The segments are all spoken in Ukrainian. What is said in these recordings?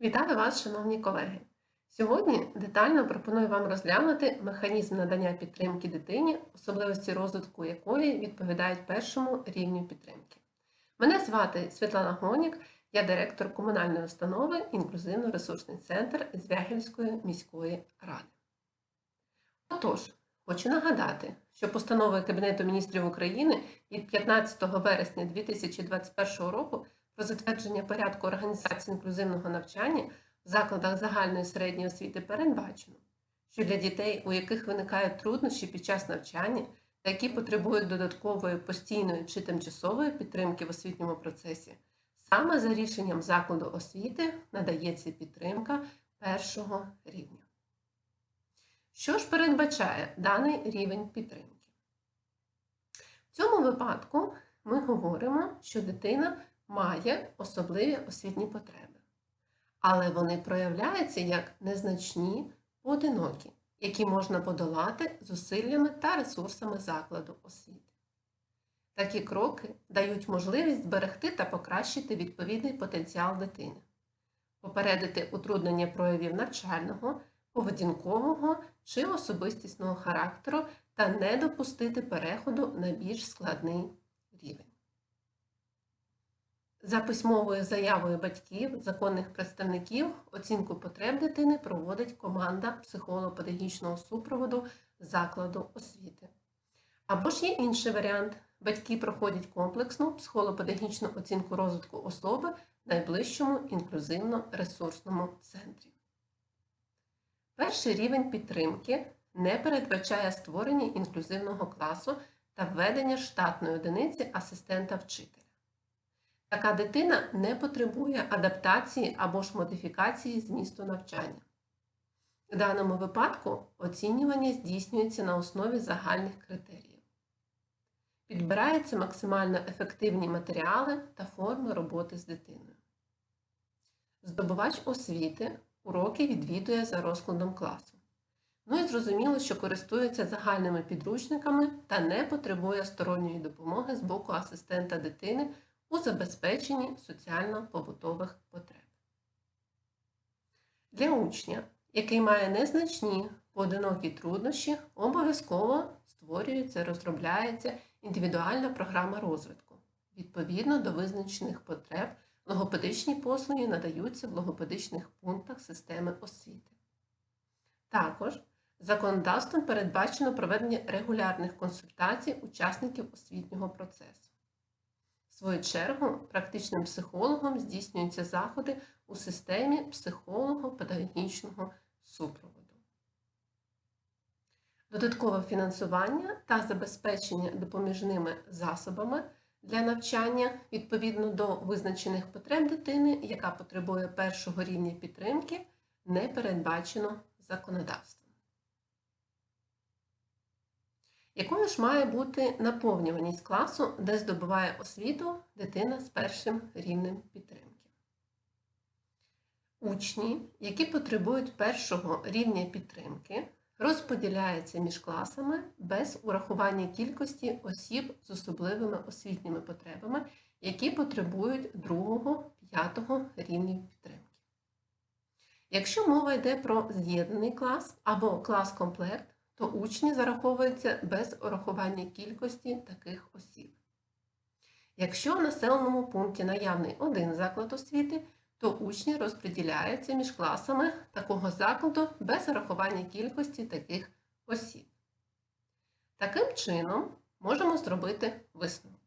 Вітаю вас, шановні колеги! Сьогодні детально пропоную вам розглянути механізм надання підтримки дитині, особливості розвитку якої відповідають першому рівню підтримки. Мене звати Світлана Гонік, я директор комунальної установи Інклюзивно-ресурсний центр Звягільської міської ради. Отож, хочу нагадати, що постановою Кабінету міністрів України від 15 вересня 2021 року про затвердження порядку організації інклюзивного навчання в закладах загальної середньої освіти передбачено, що для дітей, у яких виникають труднощі під час навчання та які потребують додаткової постійної чи тимчасової підтримки в освітньому процесі, саме за рішенням закладу освіти надається підтримка першого рівня. Що ж передбачає даний рівень підтримки? В цьому випадку ми говоримо, що дитина має особливі освітні потреби, але вони проявляються як незначні, поодинокі, які можна подолати зусиллями та ресурсами закладу освіти. Такі кроки дають можливість зберегти та покращити відповідний потенціал дитини, попередити утруднення проявів навчального, поведінкового чи особистісного характеру та не допустити переходу на більш складний рівень. За письмовою заявою батьків, законних представників, оцінку потреб дитини проводить команда психолого-педагогічного супроводу закладу освіти. Або ж є інший варіант. Батьки проходять комплексну психолого-педагогічну оцінку розвитку особи в найближчому інклюзивно-ресурсному центрі. Перший рівень підтримки не передбачає створення інклюзивного класу та введення штатної одиниці асистента вчителя. Така дитина не потребує адаптації або ж модифікації змісту навчання. В даному випадку оцінювання здійснюється на основі загальних критеріїв. Підбираються максимально ефективні матеріали та форми роботи з дитиною. Здобувач освіти уроки відвідує за розкладом класу. Ну і зрозуміло, що користується загальними підручниками та не потребує сторонньої допомоги з боку асистента дитини у забезпеченні соціально-побутових потреб. Для учня, який має незначні поодинокі труднощі, обов'язково створюється, розробляється індивідуальна програма розвитку. Відповідно до визначених потреб, логопедичні послуги надаються в логопедичних пунктах системи освіти. Також законодавством передбачено проведення регулярних консультацій учасників освітнього процесу. Свою чергу, практичним психологом здійснюються заходи у системі психолого-педагогічного супроводу. Додаткове фінансування та забезпечення допоміжними засобами для навчання відповідно до визначених потреб дитини, яка потребує першого рівня підтримки, не передбачено законодавством. Якою ж має бути наповнюваність класу, де здобуває освіту дитина з першим рівнем підтримки? Учні, які потребують першого рівня підтримки, розподіляються між класами без урахування кількості осіб з особливими освітніми потребами, які потребують другого, п'ятого рівнів підтримки. Якщо мова йде про з'єднаний клас або клас-комплект, то учні зараховуються без урахування кількості таких осіб. Якщо в населеному пункті наявний один заклад освіти, то учні розподіляються між класами такого закладу без урахування кількості таких осіб. Таким чином, можемо зробити висновок.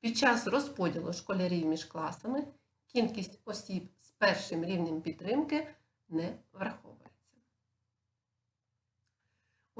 Під час розподілу школярів між класами кількість осіб з першим рівнем підтримки не враховується.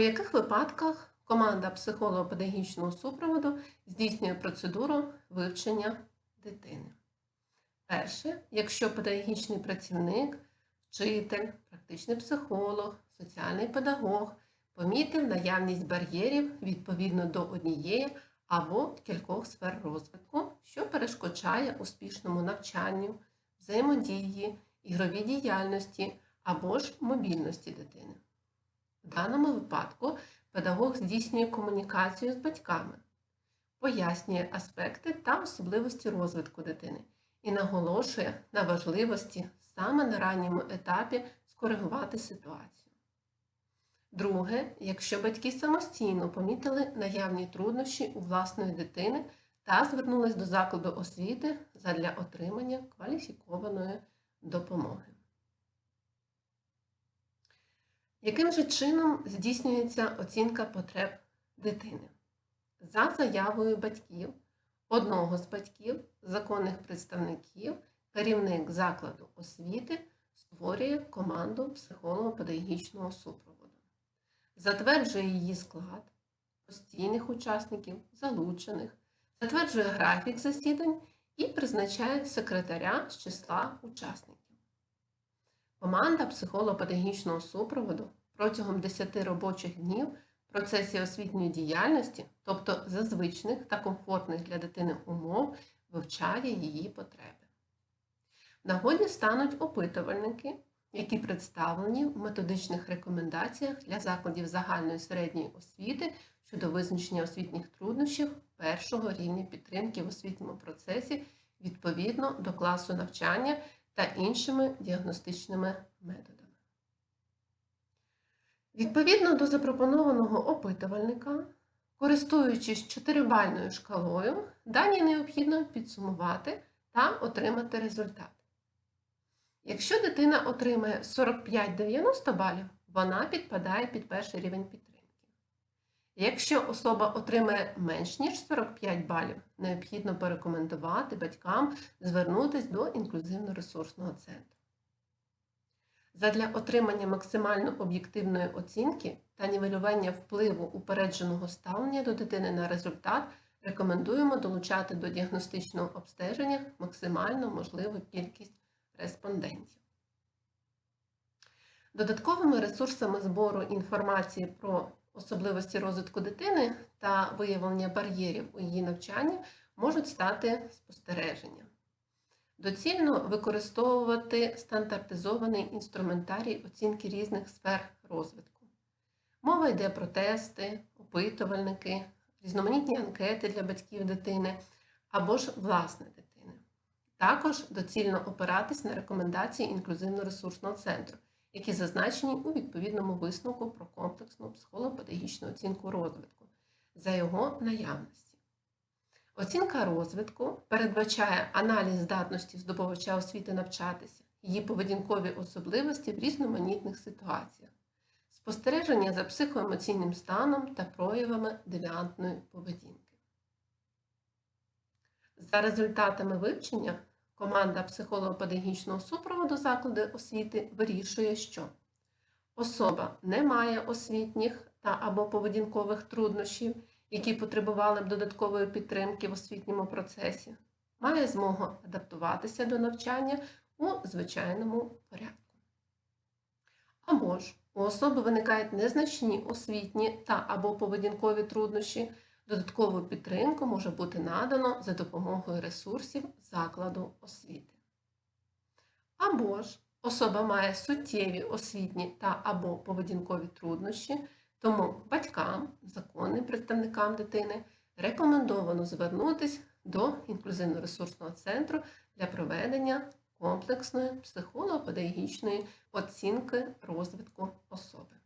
У яких випадках команда психолого-педагогічного супроводу здійснює процедуру вивчення дитини? Перше, якщо педагогічний працівник, вчитель, практичний психолог, соціальний педагог помітив наявність бар'єрів відповідно до однієї або кількох сфер розвитку, що перешкоджає успішному навчанню, взаємодії, ігровій діяльності або ж мобільності дитини. В даному випадку педагог здійснює комунікацію з батьками, пояснює аспекти та особливості розвитку дитини і наголошує на важливості саме на ранньому етапі скоригувати ситуацію. Друге, якщо батьки самостійно помітили наявні труднощі у власної дитини та звернулись до закладу освіти задля отримання кваліфікованої допомоги. Яким же чином здійснюється оцінка потреб дитини? За заявою батьків, одного з батьків, законних представників, керівник закладу освіти створює команду психолого-педагогічного супроводу, затверджує її склад, постійних учасників, залучених, затверджує графік засідань і призначає секретаря з числа учасників. Команда психолого-педагогічного супроводу протягом 10 робочих днів в процесі освітньої діяльності, тобто за звичних та комфортних для дитини умов, вивчає її потреби. В нагоді стануть опитувальники, які представлені в методичних рекомендаціях для закладів загальної середньої освіти щодо визначення освітніх труднощів першого рівня підтримки в освітньому процесі відповідно до класу навчання та іншими діагностичними методами. Відповідно до запропонованого опитувальника, користуючись чотирибальною шкалою, дані необхідно підсумувати та отримати результат. Якщо дитина отримає 45-90 балів, вона підпадає під перший рівень підтримки. Якщо особа отримає менш ніж 45 балів, необхідно порекомендувати батькам звернутися до інклюзивно-ресурсного центру. Задля отримання максимально об'єктивної оцінки та нівелювання впливу упередженого ставлення до дитини на результат рекомендуємо долучати до діагностичного обстеження максимально можливу кількість респондентів. Додатковими ресурсами збору інформації про особливості розвитку дитини та виявлення бар'єрів у її навчанні можуть стати спостереження. Доцільно використовувати стандартизований інструментарій оцінки різних сфер розвитку. Мова йде про тести, опитувальники, різноманітні анкети для батьків дитини або ж власне дитини. Також доцільно опиратись на рекомендації інклюзивно-ресурсного центру, які зазначені у відповідному висновку про комплексну психолого-педагогічну оцінку розвитку за його наявності. Оцінка розвитку передбачає аналіз здатності здобувача освіти навчатися, її поведінкові особливості в різноманітних ситуаціях, спостереження за психоемоційним станом та проявами девіантної поведінки. За результатами вивчення команда психолого-педагогічного супроводу закладу освіти вирішує, що особа не має освітніх та або поведінкових труднощів які потребували б додаткової підтримки в освітньому процесі, має змогу адаптуватися до навчання у звичайному порядку. Або ж у особи виникають незначні освітні та або поведінкові труднощі, додаткову підтримку може бути надано за допомогою ресурсів закладу освіти. Або ж особа має суттєві освітні та або поведінкові труднощі. Тому батькам, законним представникам дитини рекомендовано звернутися до інклюзивно-ресурсного центру для проведення комплексної психолого-педагогічної оцінки розвитку особи.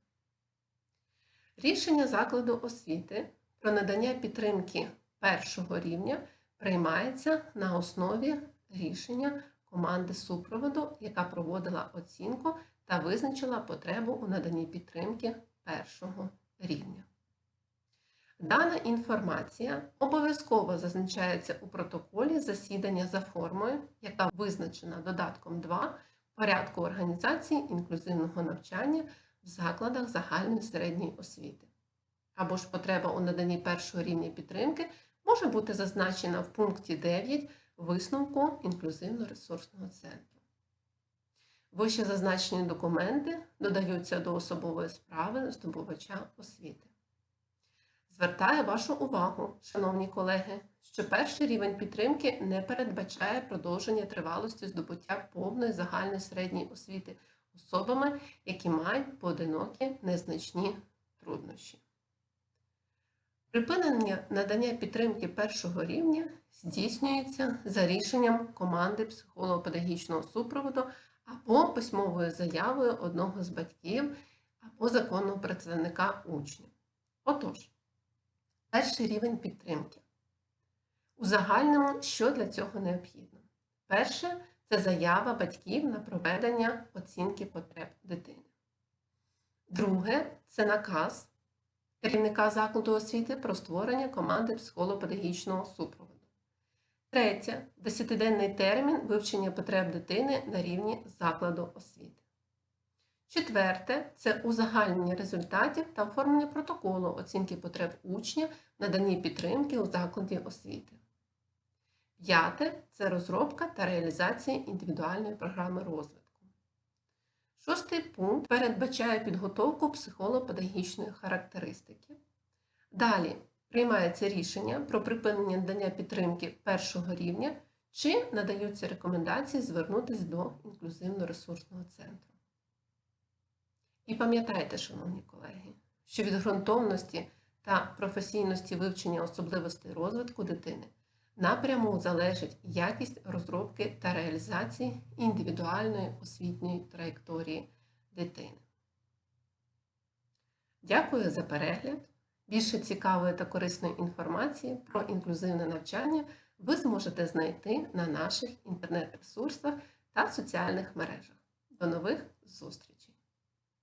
Рішення закладу освіти про надання підтримки першого рівня приймається на основі рішення команди супроводу, яка проводила оцінку та визначила потребу у наданні підтримки першого рівня. Дана інформація обов'язково зазначається у протоколі засідання за формою, яка визначена додатком 2 порядку організації інклюзивного навчання в закладах загальної середньої освіти. Або ж потреба у наданні першого рівня підтримки може бути зазначена в пункті 9 висновку інклюзивно-ресурсного центру. Вище зазначені документи додаються до особової справи здобувача освіти. Звертаю вашу увагу, шановні колеги, що перший рівень підтримки не передбачає продовження тривалості здобуття повної загальної середньої освіти особами, які мають поодинокі незначні труднощі. Припинення надання підтримки першого рівня здійснюється за рішенням команди психолого-педагогічного супроводу або письмовою заявою одного з батьків або законного представника учня. Отож, перший рівень підтримки. У загальному, що для цього необхідно? Перше це заява батьків на проведення оцінки потреб дитини. Друге це наказ керівника закладу освіти про створення команди психолого-педагогічного супроводу. Третє 10-денний термін вивчення потреб дитини на рівні закладу освіти. Четверте це узагальнення результатів та оформлення протоколу оцінки потреб учня наданні підтримки у закладі освіти. П'яте це розробка та реалізація індивідуальної програми розвитку. Шостий пункт передбачає підготовку психолого-педагогічної характеристики. Далі приймається рішення про припинення надання підтримки першого рівня чи надаються рекомендації звернутися до інклюзивно-ресурсного центру. І пам'ятайте, шановні колеги, що від ґрунтовності та професійності вивчення особливостей розвитку дитини напряму залежить якість розробки та реалізації індивідуальної освітньої траєкторії дитини. Дякую за перегляд. Більше цікавої та корисної інформації про інклюзивне навчання ви зможете знайти на наших інтернет-ресурсах та соціальних мережах. До нових зустрічей!